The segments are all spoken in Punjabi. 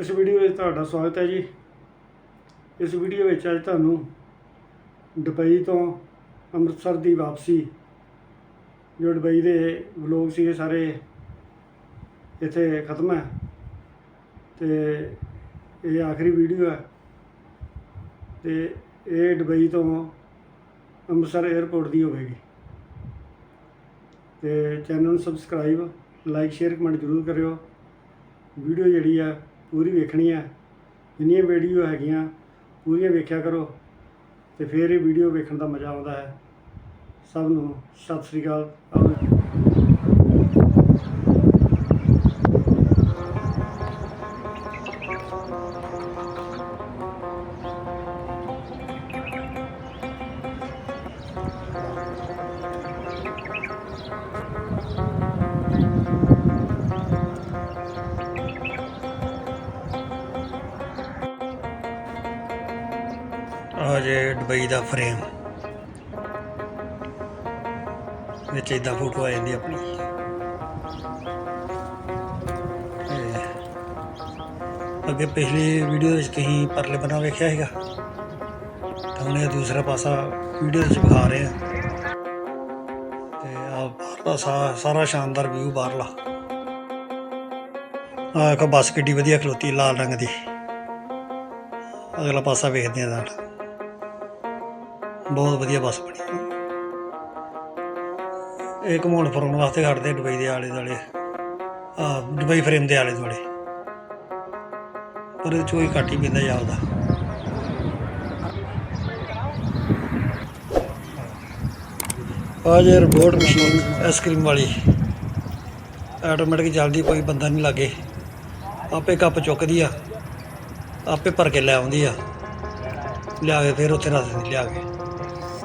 ਇਸ ਵੀਡੀਓ ਵਿੱਚ ਤੁਹਾਡਾ ਸਵਾਗਤ ਹੈ ਜੀ। ਇਸ ਵੀਡੀਓ ਵਿੱਚ ਅੱਜ ਤੁਹਾਨੂੰ ਦੁਬਈ ਤੋਂ ਅੰਮ੍ਰਿਤਸਰ ਦੀ ਵਾਪਸੀ, ਜੋ ਦੁਬਈ ਦੇ ਵਲੋਗ ਸੀਗੇ ਸਾਰੇ, ਇੱਥੇ ਖਤਮ ਹੈ। ਤੇ ਇਹ ਆਖਰੀ ਵੀਡੀਓ ਹੈ। ਤੇ ਇਹ ਦੁਬਈ ਤੋਂ ਅੰਮ੍ਰਿਤਸਰ 에ਅਰਪੋਰਟ ਦੀ ਹੋਵੇਗੀ। ਤੇ ਚੈਨਲ ਨੂੰ ਸਬਸਕ੍ਰਾਈਬ ਲਾਈਕ ਸ਼ੇਅਰ ਕਮੈਂਟ ਜ਼ਰੂਰ ਕਰਿਓ। ਵੀਡੀਓ ਜਿਹੜੀ ਆ ਪੂਰੀ ਵੇਖਣੀ ਹੈ, ਜਿੰਨੀਆਂ ਵੀਡੀਓ ਹੈਗੀਆਂ ਪੂਰੀਆਂ ਵੇਖਿਆ ਕਰੋ ਤੇ ਫਿਰ ਇਹ ਵੀਡੀਓ ਵੇਖਣ ਦਾ ਮਜ਼ਾ ਆਉਂਦਾ ਹੈ। ਸਭ ਨੂੰ ਸਤਿ ਸ੍ਰੀ ਅਕਾਲ ਦੁਬਈ ਦਾ ਫਰੇਮ। ਵਿੱਚ ਇਦਾਂ ਫੋਟੋ ਆ ਜਾਂਦੀ ਆਪਣੀ। ਅੱਗੇ ਪਿਛਲੀ ਵੀਡੀਓ ਵਿੱਚ ਕਹੀਂ ਪਰਲੇ ਬਣਾ ਵੇਖਿਆ ਹੈਗਾ ਤਾਂ ਹੁਣ ਇਹ ਦੂਸਰਾ ਪਾਸਾ ਵੀਡੀਓ ਵਿੱਚ ਵਿਖਾ ਰਹੇ ਆ। ਤੇ ਆ ਬਾਹਰਲਾ ਸਾ- ਸਾਰਾ ਸ਼ਾਨਦਾਰ ਵਿਊ ਬਾਹਰਲਾ। ਆ ਇੱਕ ਬੱਸ ਕਿੱਡੀ ਵਧੀਆ ਖਲੋਤੀ ਲਾਲ ਰੰਗ ਦੀ। ਅਗਲਾ ਪਾਸਾ ਵੇਖਦੇ ਆ ਨਾਲ। ਬਹੁਤ ਵਧੀਆ ਬੱਸ ਬਣੀ ਇਹ ਘੁਮਾਉਣ ਫਿਰਾਉਣ ਵਾਸਤੇ ਖੜਦੇ ਦੁਬਈ ਦੇ ਆਲੇ ਦੁਆਲੇ। ਆ ਦੁਬਈ ਫਰੇਮ ਦੇ ਆਲੇ ਦੁਆਲੇ। ਪਰ ਇਹ 'ਚ ਕੋਈ ਘੱਟ ਹੀ ਪੈਂਦਾ ਜਾਪਦਾ ਆ ਜੇ ਰੋਬੋਟ ਮਸ਼ੀਨ ਆਈਸਕ੍ਰੀਮ ਵਾਲੀ। ਆਟੋਮੈਟਿਕ ਚੱਲਦੀ, ਕੋਈ ਬੰਦਾ ਨਹੀਂ ਲੱਗੇ। ਆਪੇ ਕੱਪ ਚੁੱਕਦੀ ਆ। ਆਪੇ ਭਰ ਕੇ ਲੈ ਆਉਂਦੀ ਆ। ਲਿਆ ਕੇ ਫਿਰ ਉੱਥੇ ਰੱਖ ਦਿੰਦੀ, ਲਿਆ ਕੇ।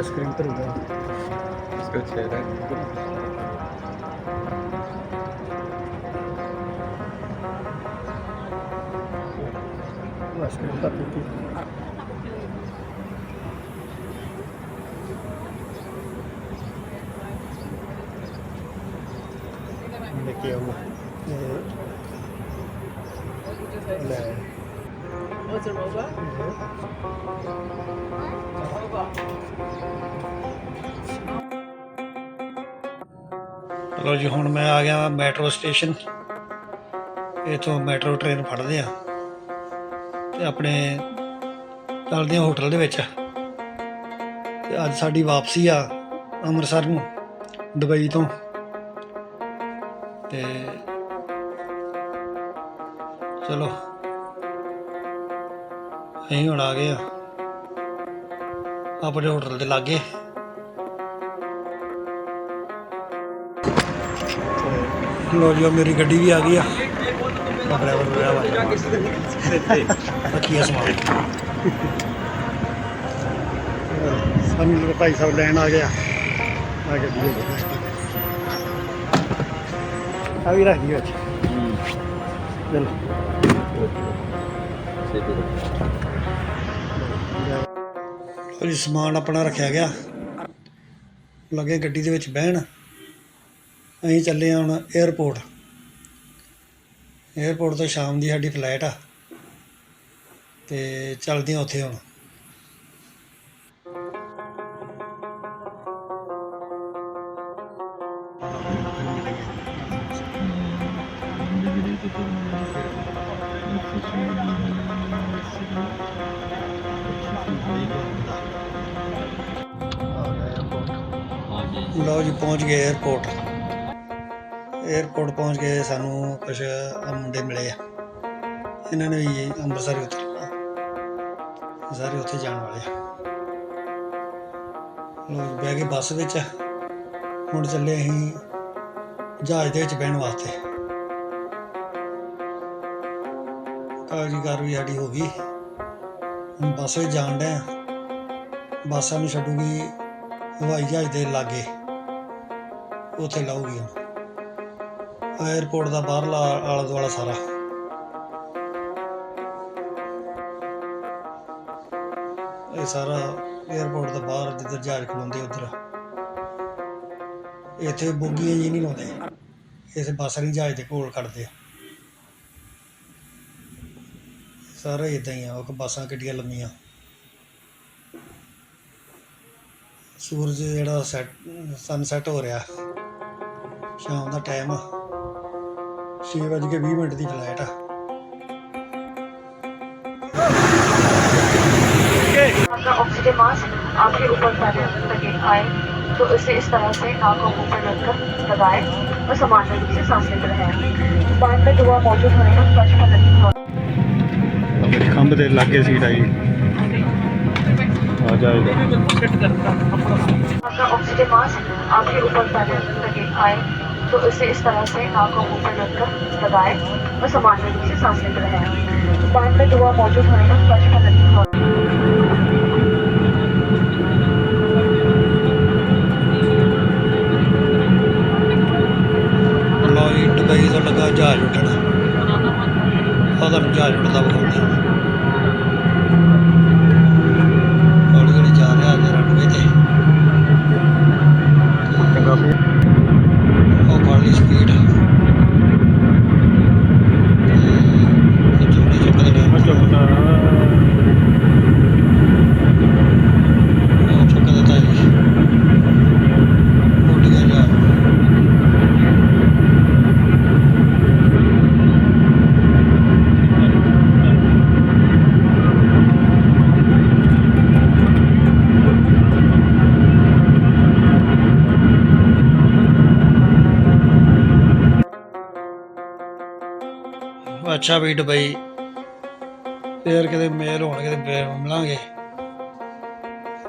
a screen pro dela. Isso que eu tinha, né? Eu acho que ele tá aqui. Aqui é uma. É. Não. ਕੇ ਆਉਂਗਾ ਲੈ Wat er ਲੋ ਜੀ, ਹੁਣ ਮੈਂ ਆ ਗਿਆ ਮੈਟਰੋ ਸਟੇਸ਼ਨ। ਇਥੋਂ ਮੈਟਰੋ ਟ੍ਰੇਨ ਫੜਦੇ ਆ ਤੇ ਆਪਣੇ ਚੱਲਦੇ ਆ ਹੋਟਲ ਦੇ ਵਿੱਚ। ਤੇ ਅੱਜ ਸਾਡੀ ਵਾਪਸੀ ਆ ਅੰਮ੍ਰਿਤਸਰ ਨੂੰ, ਦੁਬਈ ਤੋਂ। ਤੇ ਚਲੋ। ਅਸੀਂ ਹੁਣ ਆ ਗਏ ਆ। ਆਪਣੇ ਹੋਟਲ ਦੇ ਲਾਗੇ। ਲੋ ਜੀ ਉਹ ਮੇਰੀ ਗੱਡੀ ਵੀ ਆ ਗਈ ਆ। ਡਰਾਈਵਰ ਹੋਇਆ ਵਾ ਰੱਖੀਏ ਸਮਾਨ। ਸਾਨੂੰ ਭਾਈ ਸਾਹਿਬ ਲੈਣ ਆ ਗਿਆ ਆ। ਗੱਡੀ ਆ ਵੀ ਰੱਖੀ ਵਿੱਚ ਚਲੋ। ਉਹ ਜੀ ਸਮਾਨ ਆਪਣਾ ਰੱਖਿਆ ਗਿਆ। ਲੱਗੇ ਗੱਡੀ ਦੇ ਵਿੱਚ ਬਹਿਣ। ਅਸੀਂ ਚੱਲੇ ਹਾਂ ਹੁਣ 에어ਪੋਰਟ 에어ਪੋਰਟ ਤੋਂ ਸ਼ਾਮ ਦੀ ਸਾਡੀ ਫਲਾਈਟ ਆ। ਤੇ ਚੱਲਦੇ ਹਾਂ ਉੱਥੇ ਹੁਣ। ਲਓ ਜੀ, ਪਹੁੰਚ ਗਏ 에어ਪੋਰਟ 에어ਪੋਰਟ ਪਹੁੰਚ ਕੇ ਸਾਨੂੰ ਕੁਝ ਮੁੰਡੇ ਮਿਲੇ ਆ। ਇਹਨਾਂ ਨੇ ਵੀ ਅੰਮ੍ਰਿਤਸਰ ਉਤਰਨਾ ਸਾਰੇ ਉੱਥੇ ਜਾਣ ਵਾਲੇ ਆ। ਲੋਕ ਬਹਿ ਕੇ ਬੱਸ ਵਿੱਚ। ਹੁਣ ਚੱਲੇ ਅਸੀਂ ਜਹਾਜ਼ ਦੇ ਵਿੱਚ ਬਹਿਣ ਵਾਸਤੇ। ਕਾਗਜ਼ੀ ਕਾਰਵਾਈ ਸਾਡੀ ਹੋ ਗਈ। ਬੱਸ ਵਿੱਚ ਜਾਣ ਡਿਆ। ਬੱਸਾਂ ਨੂੰ ਛੱਡੂਗੀ ਹਵਾਈ ਜਹਾਜ਼ ਦੇ ਲਾਗੇ। ਉੱਥੇ ਲਾਊਗੀ। ਏਅਰਪੋਰਟ ਦਾ ਬਾਹਰਲਾ ਆਲਾ ਦੁਆਲਾ ਸਾਰਾ। ਇਹ ਸਾਰਾ ਏਅਰਪੋਰਟ ਦਾ ਬਾਹਰ ਜਿੱਧਰ ਜਹਾਜ਼ ਖਲੋਂਦੇ ਉਧਰ। ਇੱਥੇ ਬੋਗੀਆਂ ਜੀ ਨਹੀਂ ਲਾਉਂਦੇ। ਇਸ ਬਸਰੀ ਜਹਾਜ਼ ਦੇ ਕੋਲ ਖੜਦੇ ਆ। ਸਾਰਾ ਇਦਾਂ ਹੀ ਆ, ਉਹ ਬੱਸਾਂ ਕਿੱਡੀਆਂ ਲੰਮੀਆਂ। ਸੂਰਜ ਜਿਹੜਾ ਸੈਟ ਸਨਸੈਟ ਹੋ ਰਿਹਾ। ਸ਼ਾਮ ਦਾ ਟਾਈਮ 6:20 ਮਿੰਟ ਦੀ ਫਲਾਈਟ ਆ आपका ऑक्सीजन मास्क आपके ऊपर पहले लगे आए तो इसे इस तरह से नाक और मुंह पर रखकर लगाएं और सामान्य रूप से सांस लेते रहें बाद में दुआ मौजूद होने पर स्पर्श पर लगी हो ਖੰਭ ਦੇ ਲਾਗੇ ਸੀਟ ਆਈ ਆ ਜਾਏਗਾ आपका ऑक्सीजन मास्क आपके ऊपर पहले लगे आए तो इसे इस तरह से नाक और मुँह पर रखकर लगाएँ और सामान्य रूप से सांस लेते रहें पान में धुआँ मौजूद होने पर फ्लश का नतीजा लगा जहाज़ उठना हदम जहाज़ उठता ਅੱਛਾ ਵੀ ਦੁਬਈ। ਫੇਰ ਕਿਤੇ ਮੇਲ ਹੋਣਗੇ ਤੇ ਫੇਰ ਮਿਲਾਂਗੇ।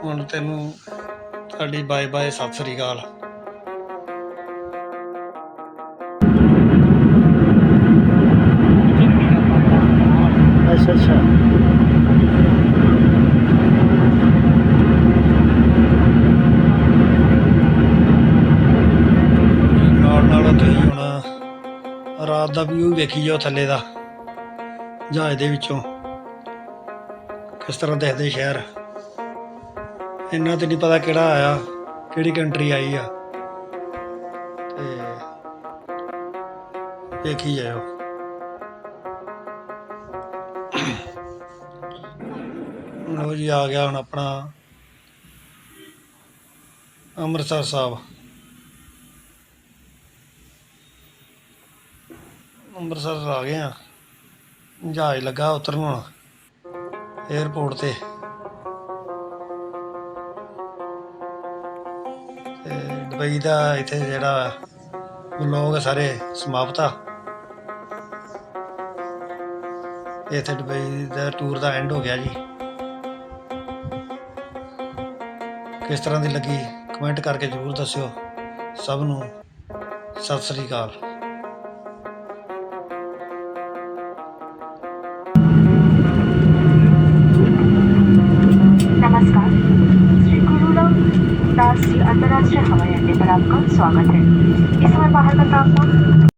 ਹੁਣ ਤੈਨੂੰ ਤੁਹਾਡੀ ਬਾਏ ਬਾਏ ਸਤਿ ਸ੍ਰੀ ਅਕਾਲ। ਅੱਛਾ ਅੱਛਾ। ਨਾਲ ਨਾਲ ਤੁਸੀਂ ਹੁਣ ਰਾਤ ਦਾ ਵਿਊ ਵੇਖੀ ਜਾਓ ਥੱਲੇ ਦਾ। ਜਹਾਜ਼ ਦੇ ਵਿੱਚੋਂ। ਕਿਸ ਤਰ੍ਹਾਂ ਦਿਖਦੇ ਸ਼ਹਿਰ? ਇੰਨਾ ਤੇ ਨਹੀਂ ਪਤਾ ਕਿਹੜਾ ਆਇਆ, ਕਿਹੜੀ ਕੰਟਰੀ ਆਈ ਆ। ਤੇ ਵੇਖੀ ਜਾਓ ਲੋ ਜੀ ਆ ਗਿਆ ਹੁਣ ਆਪਣਾ ਅੰਮ੍ਰਿਤਸਰ ਸਾਹਿਬ। ਅੰਮ੍ਰਿਤਸਰ ਆ ਗਏ ਆ। ਜਹਾਜ਼ ਲੱਗਾ ਉਤਰਨ ਹੁਣ 에어ਪੋਰਟ ਤੇ। ਤੇ ਦੁਬਈ ਦਾ ਇੱਥੇ ਜਿਹੜਾ ਲੋਕ ਸਾਰੇ ਸਮਾਪਤ ਆ। ਇੱਥੇ ਦੁਬਈ ਦਾ ਟੂਰ ਦਾ ਐਂਡ ਹੋ ਗਿਆ ਜੀ। ਕਿਸ ਤਰ੍ਹਾਂ ਦੀ ਲੱਗੀ ਕਮੈਂਟ ਕਰਕੇ ਜ਼ਰੂਰ ਦੱਸਿਓ। ਸਭ ਨੂੰ ਸਤਿ ਸ੍ਰੀ ਅਕਾਲ। दास जी अंतर्राष्ट्रीय हवाई अड्डे पर आपका स्वागत है। इस समय बाहर का तापमान